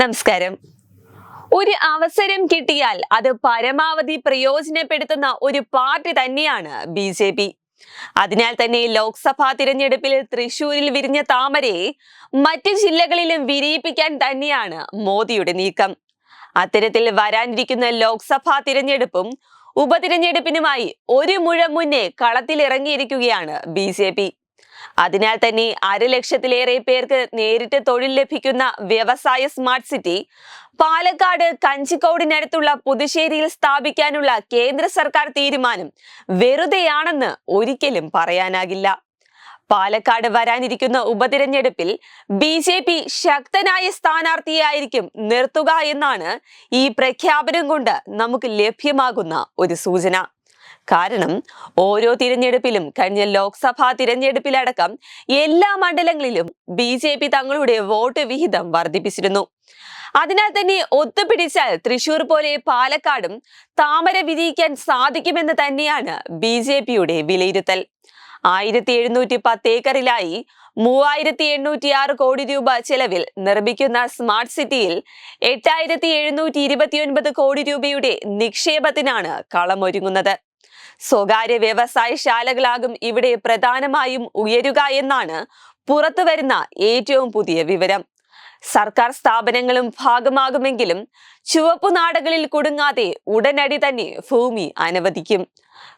നമസ്കാരം. ഒരു അവസരം കിട്ടിയാൽ അത് പരമാവധി പ്രയോജനപ്പെടുത്തുന്ന ഒരു പാർട്ടി തന്നെയാണ് ബി ജെ പി. അതിനാൽ തന്നെ ലോക്സഭാ തിരഞ്ഞെടുപ്പിൽ തൃശൂരിൽ വിരിഞ്ഞ താമരയെ മറ്റു ജില്ലകളിലും വിരിയിപ്പിക്കാൻ തന്നെയാണ് മോദിയുടെ നീക്കം. അത്തരത്തിൽ വരാനിരിക്കുന്ന ലോക്സഭാ തിരഞ്ഞെടുപ്പും ഉപതിരഞ്ഞെടുപ്പിനുമായി ഒരു മുഴം മുന്നേ കളത്തിലിറങ്ങിയിരിക്കുകയാണ് ബി ജെ പി. അതിനാൽ തന്നെ അരലക്ഷത്തിലേറെ പേർക്ക് നേരിട്ട് തൊഴിൽ ലഭിക്കുന്ന വ്യവസായ സ്മാർട്ട് സിറ്റി പാലക്കാട് കഞ്ചിക്കോടിനടുത്തുള്ള പുതുശ്ശേരിയിൽ സ്ഥാപിക്കാനുള്ള കേന്ദ്ര സർക്കാർ തീരുമാനം വെറുതെയാണെന്ന് ഒരിക്കലും പറയാനാകില്ല. പാലക്കാട് വരാനിരിക്കുന്ന ഉപതിരഞ്ഞെടുപ്പിൽ ബി ജെ പി ശക്തനായ സ്ഥാനാർത്ഥിയായിരിക്കും നിർത്തുക എന്നാണ് ഈ പ്രഖ്യാപനം കൊണ്ട് നമുക്ക് ലഭ്യമാകുന്ന ഒരു സൂചന. കാരണം ഓരോ തിരഞ്ഞെടുപ്പിലും കഴിഞ്ഞ ലോക്സഭാ തിരഞ്ഞെടുപ്പിലടക്കം എല്ലാ മണ്ഡലങ്ങളിലും ബി ജെ പി തങ്ങളുടെ വോട്ട് വിഹിതം വർദ്ധിപ്പിച്ചിരുന്നു. അതിനാൽ തന്നെ ഒത്തുപിടിച്ചാൽ തൃശൂർ പോലെ പാലക്കാടും താമര വിരിയിക്കാൻ സാധിക്കുമെന്ന് തന്നെയാണ് ബി ജെ പിയുടെ വിലയിരുത്തൽ. ആയിരത്തി എഴുന്നൂറ്റി പത്ത് ഏക്കറിലായി മൂവായിരത്തി എണ്ണൂറ്റി ആറ് കോടി രൂപ ചെലവിൽ നിർമ്മിക്കുന്ന സ്മാർട്ട് സിറ്റിയിൽ എട്ടായിരത്തി എഴുന്നൂറ്റി ഇരുപത്തിയൊൻപത് കോടി രൂപയുടെ നിക്ഷേപത്തിനാണ് കളമൊരുങ്ങുന്നത്. സ്വകാര്യ വ്യവസായശാലകളാകും ഇവിടെ പ്രധാനമായും ഉയരുക എന്നാണ് പുറത്തുവരുന്ന ഏറ്റവും പുതിയ വിവരം. സർക്കാർ സ്ഥാപനങ്ങളും ഭാഗമാകുമെങ്കിലും ചുവപ്പു നാടകളിൽ കുടുങ്ങാതെ ഉടനടി തന്നെ ഭൂമി അനുവദിക്കും.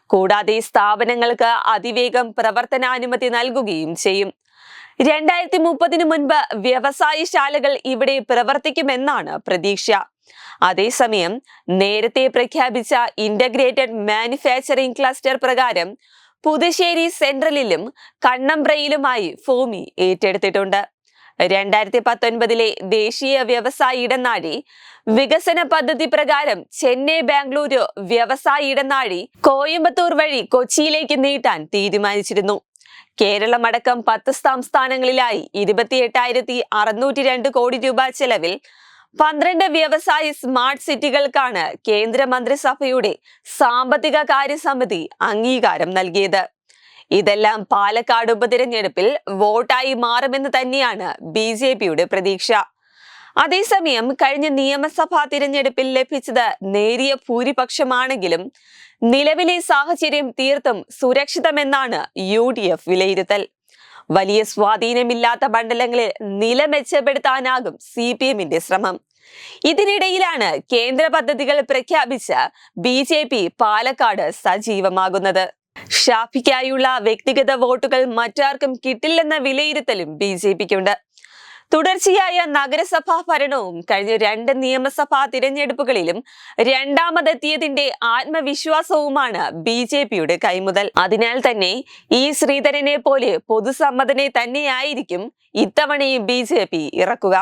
കൂടാതെ സ്ഥാപനങ്ങൾക്ക് അതിവേഗം പ്രവർത്തനാനുമതി നൽകുകയും ചെയ്യും. രണ്ടായിരത്തി മുപ്പതിനു മുൻപ് വ്യവസായശാലകൾ ഇവിടെ പ്രവർത്തിക്കുമെന്നാണ് പ്രതീക്ഷ. അതേസമയം നേരത്തെ പ്രഖ്യാപിച്ച ഇന്റഗ്രേറ്റഡ് മാനുഫാക്ചറിംഗ് ക്ലസ്റ്റർ പ്രകാരം പുതുശ്ശേരി സെൻട്രലിലും കണ്ണമ്പ്രയിലുമായി ഭൂമി ഏറ്റെടുത്തിട്ടുണ്ട്. രണ്ടായിരത്തി പത്തൊൻപതിലെ ദേശീയ വ്യവസായ ഇടനാഴി വികസന പദ്ധതി പ്രകാരം ചെന്നൈ ബാംഗ്ലൂരു വ്യവസായ ഇടനാഴി കോയമ്പത്തൂർ വഴി കൊച്ചിയിലേക്ക് നീട്ടാൻ തീരുമാനിച്ചിരുന്നു. കേരളമടക്കം പത്ത് സംസ്ഥാനങ്ങളിലായി ഇരുപത്തിയെട്ടായിരത്തി അറുന്നൂറ്റി രണ്ട് കോടി രൂപ ചെലവിൽ പന്ത്രണ്ട് വ്യവസായ സ്മാർട്ട് സിറ്റികൾക്കാണ് കേന്ദ്ര മന്ത്രിസഭയുടെ സാമ്പത്തിക കാര്യസമിതി അംഗീകാരം നൽകിയത്. ഇതെല്ലാം പാലക്കാട് ഉപതിരഞ്ഞെടുപ്പിൽ വോട്ടായി മാറുമെന്ന് തന്നെയാണ് ബി പ്രതീക്ഷ. അതേസമയം കഴിഞ്ഞ നിയമസഭാ തിരഞ്ഞെടുപ്പിൽ ലഭിച്ചത് നേരിയ ഭൂരിപക്ഷമാണെങ്കിലും നിലവിലെ സാഹചര്യം തീർത്തും സുരക്ഷിതമെന്നാണ് യു ഡി എഫ് വിലയിരുത്തൽ. വലിയ സ്വാധീനമില്ലാത്ത മണ്ഡലങ്ങളിൽ നില മെച്ചപ്പെടുത്താനാകും സി പി എമ്മിന്റെ ശ്രമം. ഇതിനിടയിലാണ് കേന്ദ്ര പദ്ധതികൾ പ്രഖ്യാപിച്ച ബി ജെ പി പാലക്കാട് സജീവമാകുന്നത്. ഷാഫിക്കായുള്ള വ്യക്തിഗത വോട്ടുകൾ മറ്റാർക്കും കിട്ടില്ലെന്ന വിലയിരുത്തലും ബി ജെ പിക്കുണ്ട് തുടർച്ചയായ നഗരസഭാ ഭരണവും കഴിഞ്ഞ രണ്ട് നിയമസഭാ തിരഞ്ഞെടുപ്പുകളിലും രണ്ടാമതെത്തിയതിന്റെ ആത്മവിശ്വാസവുമാണ് ബി ജെ പിയുടെ കൈമുതൽ. അതിനാൽ തന്നെ ഈ ശ്രീധരനെ പോലെ പൊതുസമ്മതനെ തന്നെയായിരിക്കും ഇത്തവണയും ബി ജെ പി ഇറക്കുക.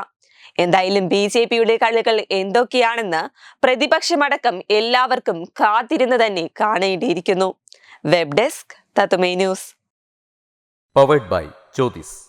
എന്തായാലും ബി ജെ പിയുടെ കളികൾ എന്തൊക്കെയാണെന്ന് പ്രതിപക്ഷമടക്കം എല്ലാവർക്കും കാത്തിരുന്ന് തന്നെ കാണേണ്ടിയിരിക്കുന്നു. Web desk തത്തുമേ news. Powered by Jyothis